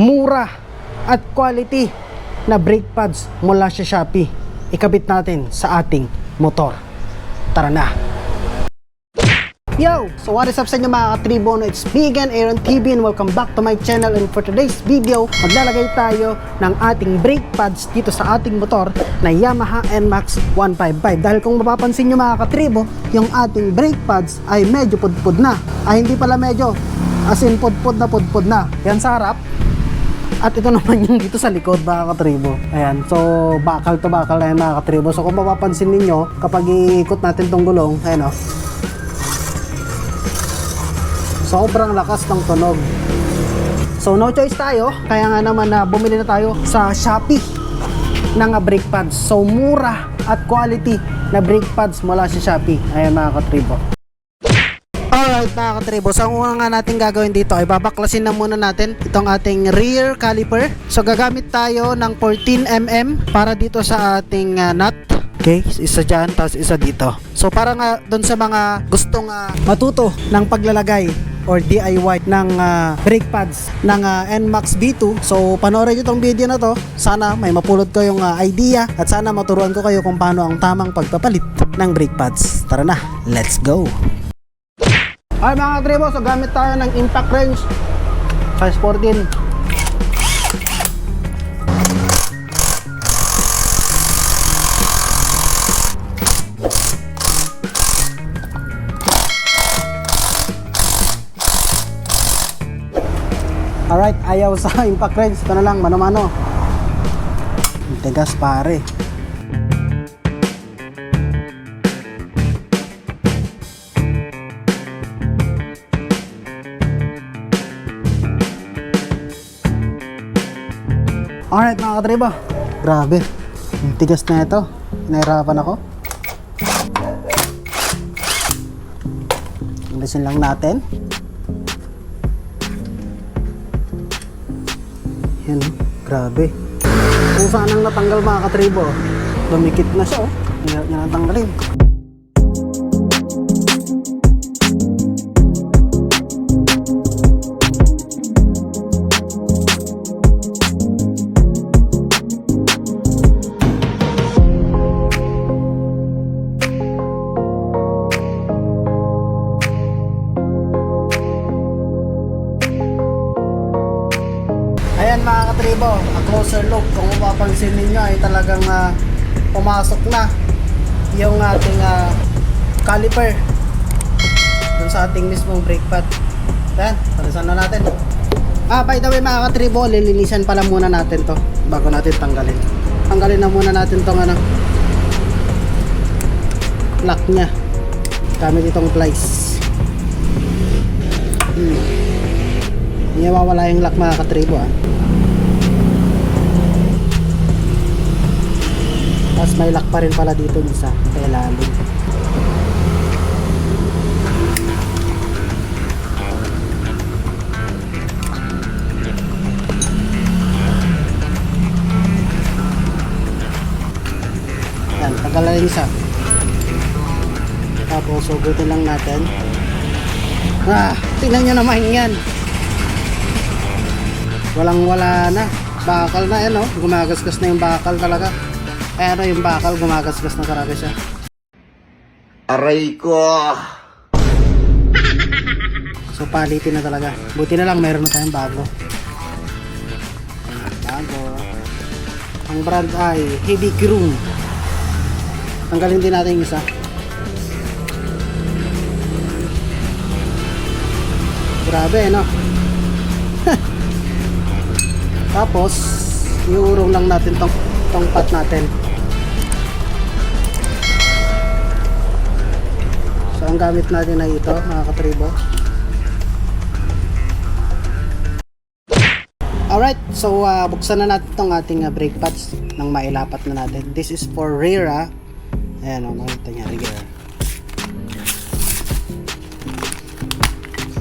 mura at quality na brake pads mula sa Shopee. Ikabit natin sa ating motor. Tara na! Yo! So what is up sa inyo mga katribo? No, It's me again, Aaron TV and welcome back to my channel and for today's video, maglalagay tayo ng ating brake pads dito sa ating motor na Yamaha NMAX 155 dahil kung mapapansin nyo mga katribo, yung ating brake pads ay medyo pudpud na ay hindi pala medyo as in pudpud na pudpud na yan sa harap at ito naman yung dito sa likod mga katribo. Ayan, so bakal to bakal na yan mga katribo. So kung mapapansin ninyo, kapag iikot natin tong gulong, ayan o, sobrang lakas ng tunog. So no choice tayo, kaya nga naman na bumili na tayo sa Shopee ng brake pads. So mura at quality na brake pads mula sa Shopee. Ayan mga katribo. Alright mga katribo, so ang una nga natin gagawin dito ay babaklasin na muna natin itong ating rear caliper. So gagamit tayo ng 14mm para dito sa ating ah, nut. Okay, isa dyan, tapos isa dito. So para nga doon sa mga gustong ah, matuto ng paglalagay or DIY ng ah, brake pads ng ah, NMAX B2. So panoorin nyo tong video na to. Sana may mapulot kayong ah, idea at sana maturuan ko kayo kung paano ang tamang pagpapalit ng brake pads. Tara na, let's go! Ay mga katribo, so gamit tayo ng impact wrench size 14. Alright, ayaw sa impact wrench. Ito na lang, mano-mano. Tigas pare. Katriba. Grabe. Ang tigas na ito. Nahirapan ako. Alisin lang natin. Yan. Grabe. Kung saan ang natanggal mga katribo. Lumikit na siya oh. Hirap niya natanggalin. Ayan mga katribo, a closer look. Kung mapapansin ninyo ay talagang ah, pumasok na yung ating ah, caliper dun sa ating mismong brake pad. Ayan, palisan na natin. Ah, by the way mga katribo, lilinisan pala muna natin to bago natin tanggalin. Tanggalin na muna natin tong ano, lock niya gamit itong plies. Hindi mawawala yung lock mga katribo ah. Tapos may lock pa rin pala dito isa sa ilalim. Yan, tagal na rin isa. Tapos sugutin lang natin. Ah, tingnan nyo naman yan. Walang wala na. Bakal na yan, oh. Gumagasgas na yung bakal talaga. Eh, ano yung bakal, gumagasgas na talaga siya. Aray ko! So, palitin na talaga. Buti na lang, meron na tayong bago. Bago. Ang brand ay Heavy Groom. Tanggalin din natin yung isa. Grabe, no? Tapos, iurong lang natin tong, tong pot natin. So, ang gamit natin ay ito, mga katribo. Alright, so uh, buksan na natin itong ating uh, brake pads nang mailapat na natin. This is for rear ah. Ayan o, makita niya rear.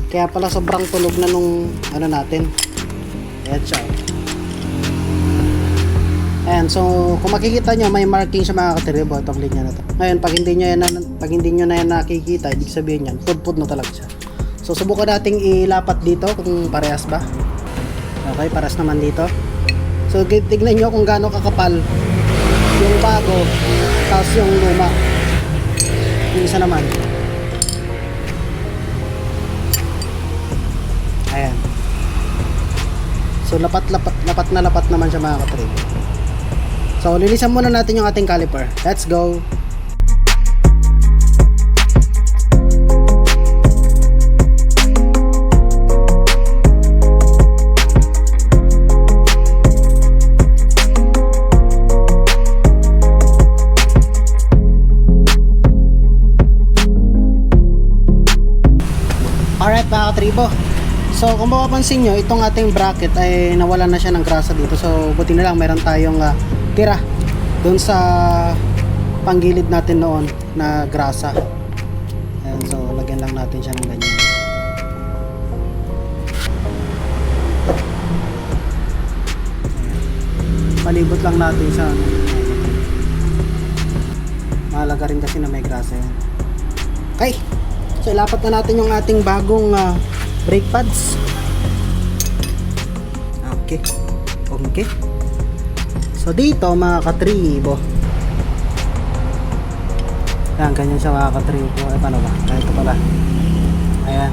Kaya pala sobrang tunog na nung ano natin. Siya. oh. Ayan, so kung makikita nyo, may marking siya mga katribo itong linya na to. Ngayon, pag hindi nyo yan, pag hindi nyo na yan nakikita, ibig sabihin yan, pud-pud na talaga siya. So subukan nating ilapat dito kung parehas ba. Okay, paras naman dito. So, tignan nyo kung gaano kakapal yung bago, tapos yung luma. Yung isa naman. Ayan. So, lapat-lapat lapat na lapat naman siya mga katrib. So, lilisan muna natin yung ating caliper. Let's go! Alright mga katribo. So kung mapapansin nyo, itong ating bracket ay nawalan na siya ng grasa dito. So buti na lang meron tayong ah, tira doon sa panggilid natin noon na grasa. Ayan, so lagyan lang natin siya ng ganyan. Palibot lang natin sa. Mahalaga rin kasi na may grasa yan. Okay. So ilapat na natin yung ating bagong ah, brake pads. Okay. Okay. So dito mga katribo. Yan, ganyan siya mga katribo. Ay paano ba? Ay, ito pala. Ayan.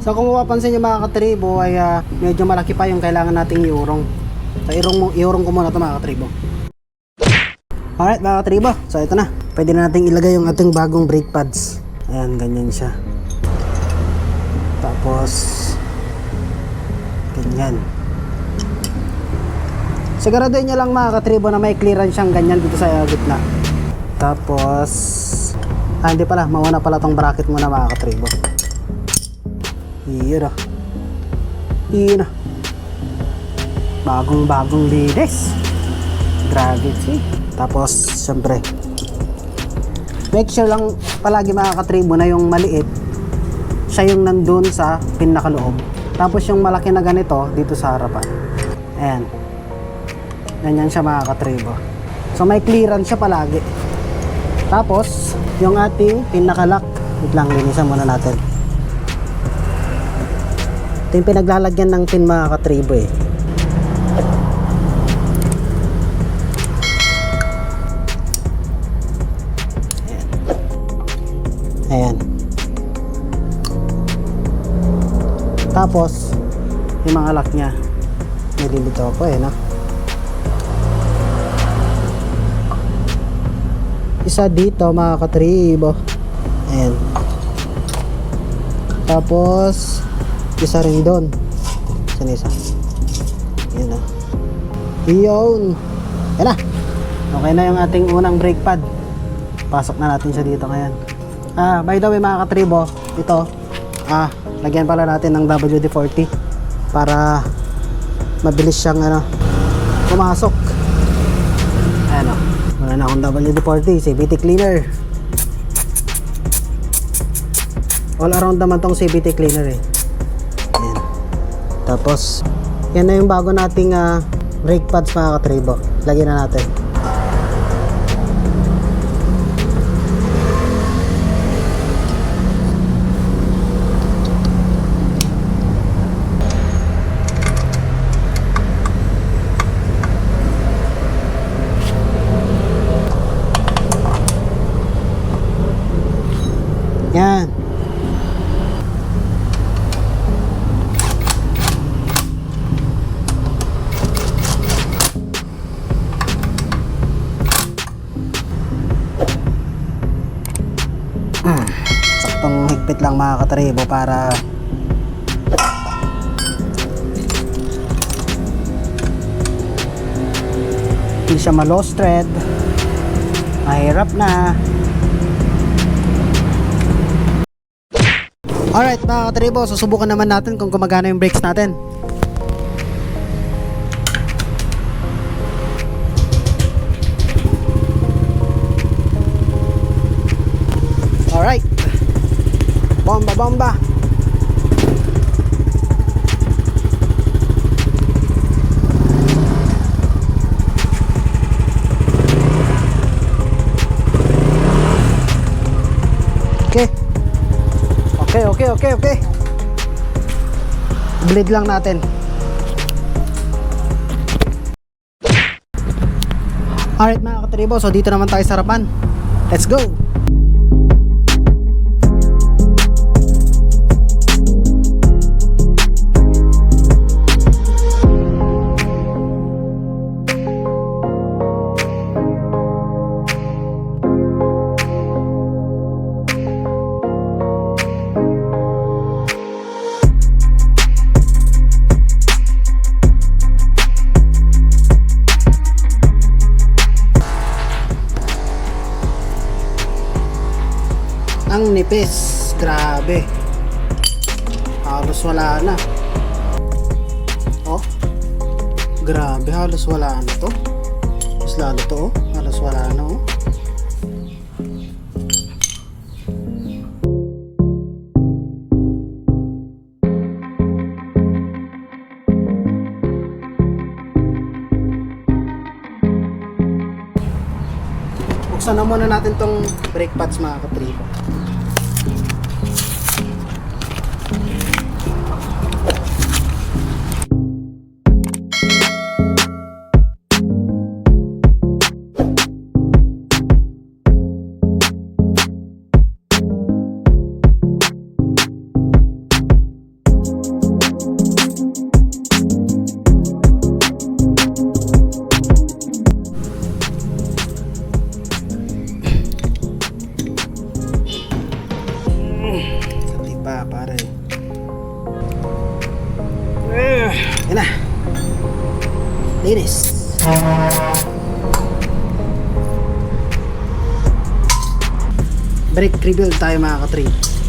So kung mapapansin nyo mga katribo ay ah, medyo malaki pa yung kailangan nating iurong. So iurong, mo, iurong ko muna ito mga katribo. Alright mga katribo. So ito na. Pwede na nating ilagay yung ating bagong brake pads. Ayan, ganyan siya. Tapos, ganyan. Siguraduhin nyo lang mga katribo na may clearance siyang ganyan dito sa gitna. Tapos, ah hindi pala, mauna pala tong bracket muna mga katribo. Iyon ah. Iyon ah. Bagong bagong linis. Gravity. Tapos, syempre, make sure lang palagi mga katribo na yung maliit siya yung nandun sa pinakaloob tapos yung malaki na ganito dito sa harapan ayan ganyan siya mga katribo. So may clearance siya palagi. Tapos yung ating pinakalock. Wait lang linisan muna natin. Ito yung pinaglalagyan ng pin mga katribo eh. Ayan. Tapos, yung mga lock niya, nililito ako eh, no? Isa dito, mga katribo. Ayan. Tapos, isa rin doon. Saan isa? Yun na. Yun. Yan na. Okay na yung ating unang brake pad. Pasok na natin siya dito ngayon. Ah, by the way mga katribo, ito, ah, lagyan pala natin ng WD-40 para mabilis siyang ano, pumasok. Ayan na akong WD-40, CVT cleaner. All around naman tong CVT cleaner eh. Ayan. Tapos, yan na yung bago nating ah, brake pads mga katribo. Lagyan na natin. Mga katribo para hindi siya ma-lost thread mahirap na Alright mga katribo, susubukan naman natin kung gumagana yung brakes natin. bomba. Okay. Okay okay okay okay. Bleed lang natin. Alright mga katribo so dito naman tayo sa harapan. Let's go. mas lalo to oh. Halos wala na oh. Buksan na muna natin tong brake pads mga katripo. brake rebuild tayo mga ka-trade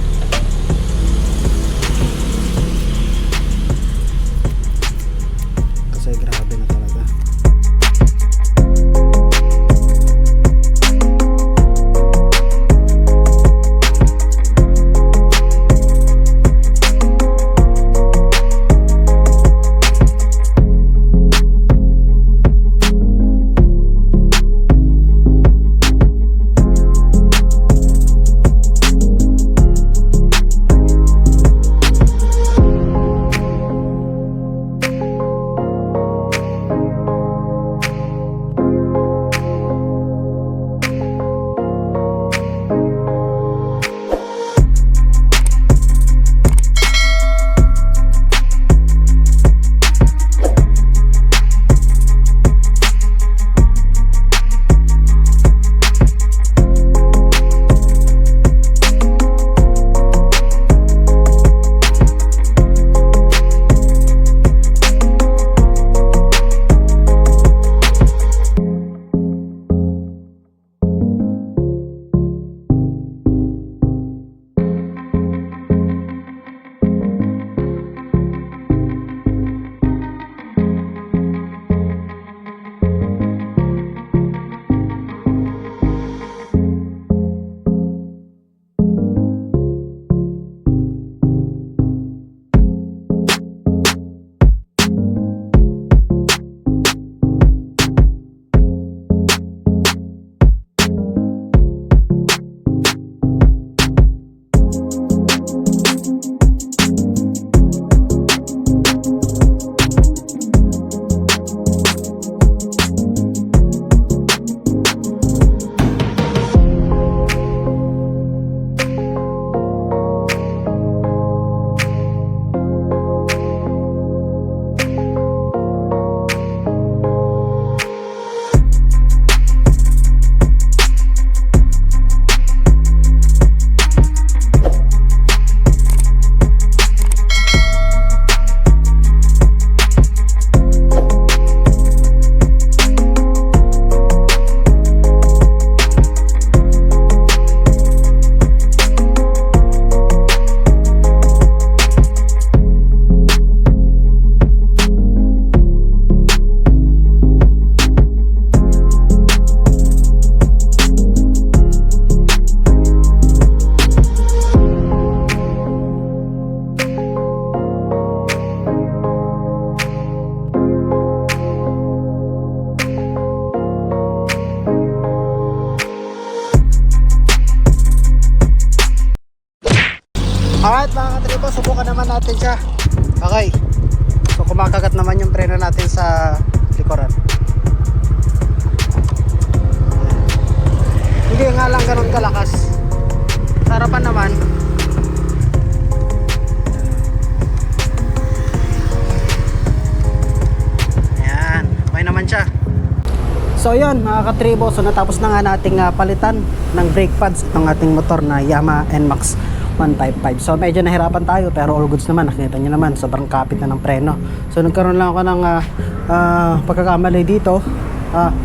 So yun mga katribo, so natapos na nga nating ah, palitan ng brake pads itong ating motor na Yamaha NMAX 155. So medyo nahirapan tayo pero all goods naman, nakita nyo naman, sobrang kapit na ng preno. So nagkaroon lang ako ng ah, ah, pagkakamali dito. Ah,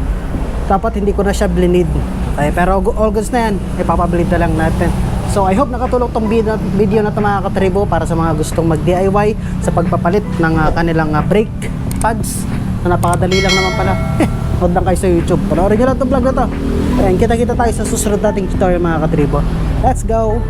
dapat hindi ko na siya blinid. Okay, pero all goods na yan, ipapableed na lang natin. So I hope nakatulong tong video, na ito mga katribo para sa mga gustong mag DIY sa pagpapalit ng ah, kanilang ah, brake pads na napakadali lang naman pala. Huwag lang kayo sa YouTube. Panoorin nyo lang itong vlog na to. Ayan, kita-kita tayo sa susunod nating tutorial mga katribo. Let's go!